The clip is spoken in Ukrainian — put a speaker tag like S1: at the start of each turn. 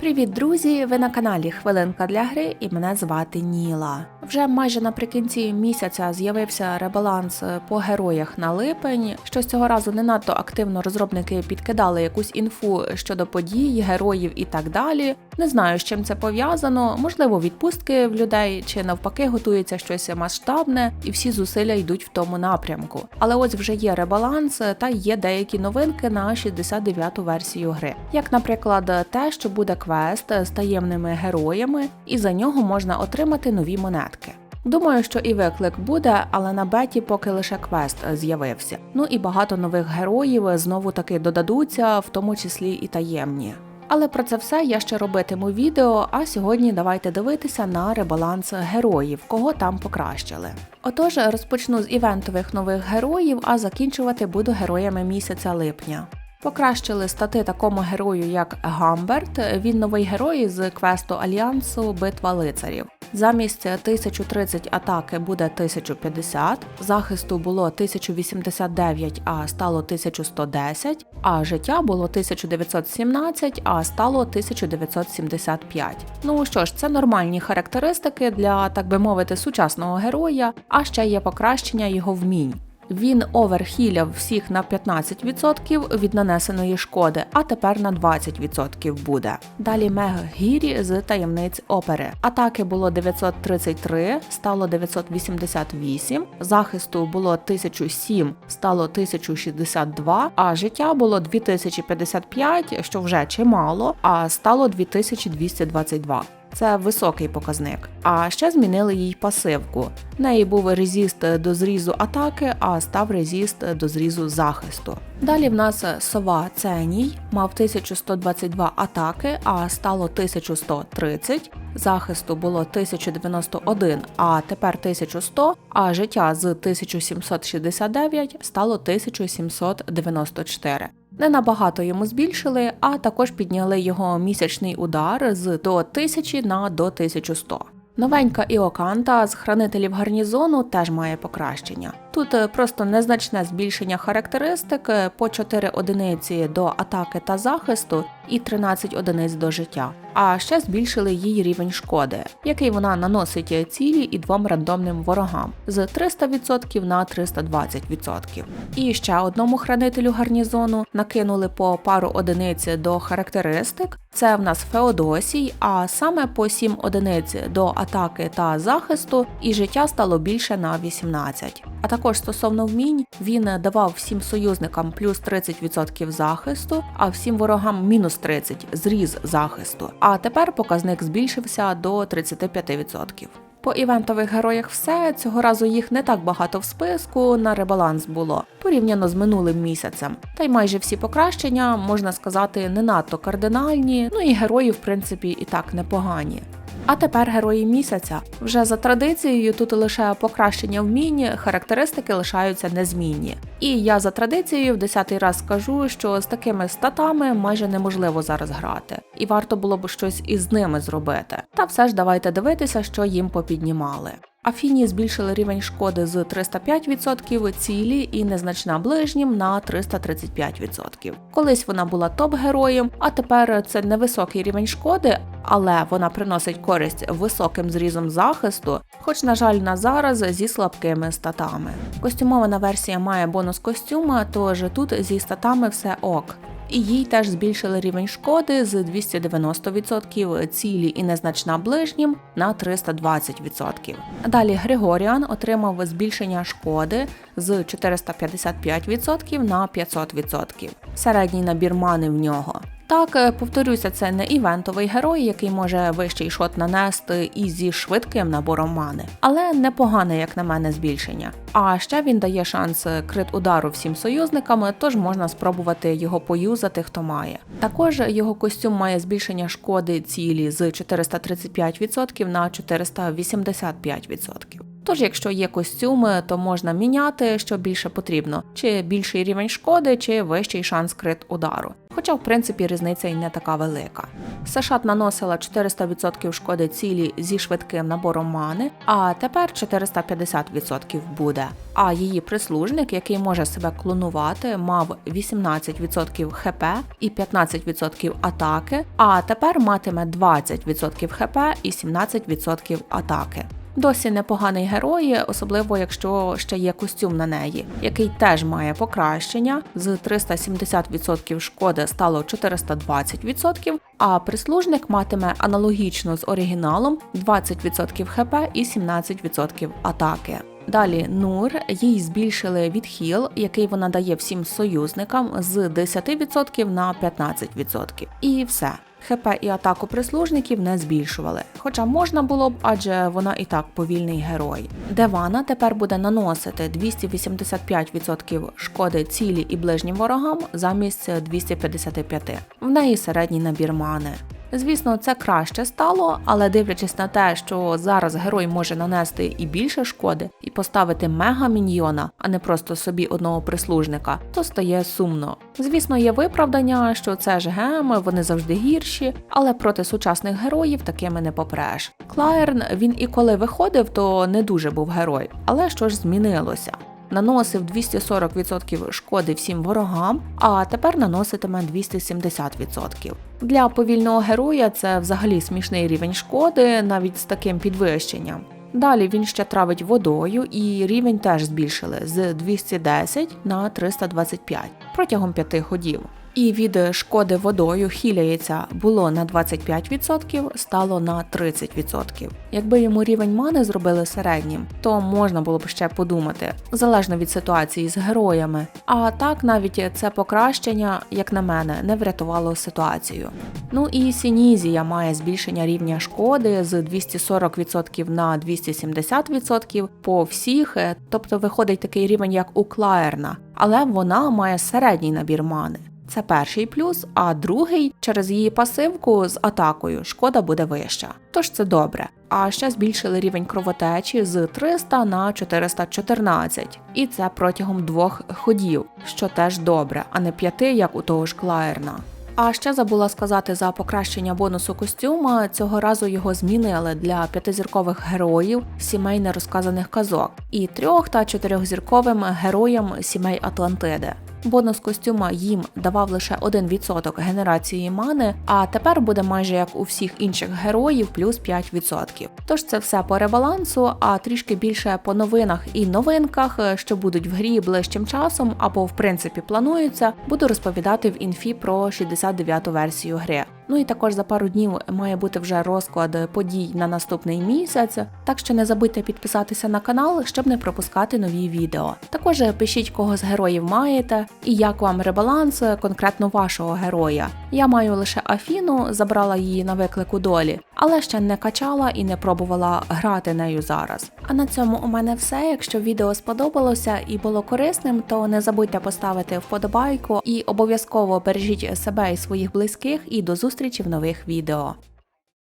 S1: Привіт, друзі! Ви на каналі Хвилинка для гри і мене звати Ніла. Вже майже наприкінці місяця з'явився ребаланс по героях на липень. Що з цього разу не надто активно розробники підкидали якусь інфу щодо подій, героїв і так далі. Не знаю, з чим це пов'язано. Можливо, відпустки в людей чи навпаки готується щось масштабне, і всі зусилля йдуть в тому напрямку. Але ось вже є ребаланс та є деякі новинки на 69-ту версію гри. Як, наприклад, те, що буде квест з таємними героями, і за нього можна отримати нові монетки. Думаю, що і виклик буде, але на беті поки лише квест з'явився. Ну і багато нових героїв знову таки додадуться, в тому числі і таємні. Але про це все я ще робитиму відео. А сьогодні давайте дивитися на ребаланс героїв, кого там покращили. Отож, розпочну з івентових нових героїв, а закінчувати буду героями місяця липня. Покращили стати такому герою, як Гамберт. Він новий герой з квесту Альянсу Битва лицарів. Замість 1030 атаки буде 1050, захисту було 1089, а стало 1110, а життя було 1917, а стало 1975. Ну що ж, це нормальні характеристики для, так би мовити, сучасного героя, а ще є покращення його вмінь. Він оверхіляв всіх на 15% від нанесеної шкоди, а тепер на 20% буде. Далі Мег Гірі з таємниць опери. Атаки було 933, стало 988, захисту було 1007, стало 1062, а життя було 2055, що вже чимало, а стало 2222. Це високий показник. А ще змінили їй пасивку. В неї був резіст до зрізу атаки, а став резіст до зрізу захисту. Далі в нас сова Ценій мав 1122 атаки, а стало 1130. Захисту було 1091, а тепер 1100, а життя з 1769 стало 1794. Не набагато йому збільшили, а також підняли його місячний удар з до 1000 на до 1100. Новенька Іоканта з хранителів гарнізону теж має покращення. Тут е, просто незначне збільшення характеристик е, по 4 одиниці до атаки та захисту і 13 одиниць до життя. А ще збільшили їй рівень шкоди, який вона наносить цілі і двом рандомним ворогам з 300% на 320%. І ще одному хранителю гарнізону накинули по пару одиниць до характеристик. Це в нас Феодосій, а саме по 7 одиниць до атаки та захисту, і життя стало більше на 18. А також стосовно вмінь, він давав всім союзникам плюс 30% захисту, а всім ворогам мінус 30 зріз захисту. А тепер показник збільшився до 35%. По івентових героях все цього разу їх не так багато в списку на ребаланс було порівняно з минулим місяцем. Та й майже всі покращення можна сказати не надто кардинальні. Ну і герої, в принципі, і так непогані. А тепер герої місяця. Вже за традицією тут лише покращення вмінь, характеристики лишаються незмінні. І я за традицією в десятий раз скажу, що з такими статами майже неможливо зараз грати, і варто було б щось із ними зробити. Та все ж давайте дивитися, що їм попіднімали. Афіні збільшили рівень шкоди з 305% цілі і незначна ближнім на 335%. Колись вона була топ-героєм, а тепер це невисокий рівень шкоди, але вона приносить користь високим зрізом захисту, хоч, на жаль, на зараз зі слабкими статами. Костюмована версія має бонус костюма, тож тут зі статами все ок і їй теж збільшили рівень шкоди з 290% цілі і незначна ближнім на 320%. Далі Григоріан отримав збільшення шкоди з 455% на 500%. Середній набір мани в нього. Так, е, повторюся, це не івентовий герой, який може вищий шот нанести і зі швидким набором мани, але непогане, як на мене, збільшення. А ще він дає шанс крит удару всім союзникам, тож можна спробувати його поюзати, хто має. Також його костюм має збільшення шкоди цілі з 435% на 485%. Тож, якщо є костюми, то можна міняти, що більше потрібно, чи більший рівень шкоди, чи вищий шанс крит удару. Хоча, в принципі, різниця й не така велика. Сашат наносила 400% шкоди цілі зі швидким набором мани, а тепер 450% буде. А її прислужник, який може себе клонувати, мав 18% хп і 15% атаки, а тепер матиме 20% хп і 17% атаки. Досі непоганий герой, особливо якщо ще є костюм на неї, який теж має покращення. З 370% шкоди стало 420%, а прислужник матиме аналогічно з оригіналом 20% хп і 17% атаки. Далі Нур їй збільшили відхіл, який вона дає всім союзникам з 10% на 15%. І все. ХП і атаку прислужників не збільшували, хоча можна було б, адже вона і так повільний герой. Девана тепер буде наносити 285% шкоди цілі і ближнім ворогам замість 255. В неї середній набір мани. Звісно, це краще стало, але дивлячись на те, що зараз герой може нанести і більше шкоди, і поставити мега-міньйона, а не просто собі одного прислужника, то стає сумно. Звісно, є виправдання, що це ж геми, вони завжди гірші, але проти сучасних героїв такими не попреш. Клаєрн він і коли виходив, то не дуже був герой, але що ж змінилося? Наносив 240% шкоди всім ворогам, а тепер наноситиме 270%. Для повільного героя це взагалі смішний рівень шкоди, навіть з таким підвищенням. Далі він ще травить водою, і рівень теж збільшили з 210 на 325 протягом п'яти ходів. І від шкоди водою хіляється було на 25%, стало на 30%. Якби йому рівень мани зробили середнім, то можна було б ще подумати, залежно від ситуації з героями. А так навіть це покращення, як на мене, не врятувало ситуацію. Ну і Сінізія має збільшення рівня шкоди з 240% на 270% по всіх, тобто виходить такий рівень, як у Клаерна, але вона має середній набір мани. Це перший плюс, а другий через її пасивку з атакою шкода буде вища. Тож це добре. А ще збільшили рівень кровотечі з 300 на 414, і це протягом двох ходів, що теж добре, а не п'яти, як у того ж Клаерна. А ще забула сказати за покращення бонусу костюма. Цього разу його змінили для п'ятизіркових героїв сімей нерозказаних казок і трьох та чотирьохзірковим героям сімей Атлантиди. Бонус костюма їм давав лише 1% генерації мани, а тепер буде майже як у всіх інших героїв, плюс 5%. Тож це все по ребалансу, а трішки більше по новинах і новинках, що будуть в грі ближчим часом, або в принципі плануються, буду розповідати в інфі про 69-ту версію гри. Ну і також за пару днів має бути вже розклад подій на наступний місяць. Так що не забудьте підписатися на канал, щоб не пропускати нові відео. Також пишіть, кого з героїв маєте і як вам ребаланс конкретно вашого героя. Я маю лише Афіну, забрала її на виклику долі, але ще не качала і не пробувала грати нею зараз. А на цьому у мене все. Якщо відео сподобалося і було корисним, то не забудьте поставити вподобайку і обов'язково бережіть себе і своїх близьких. І до зустрічі в нових відео.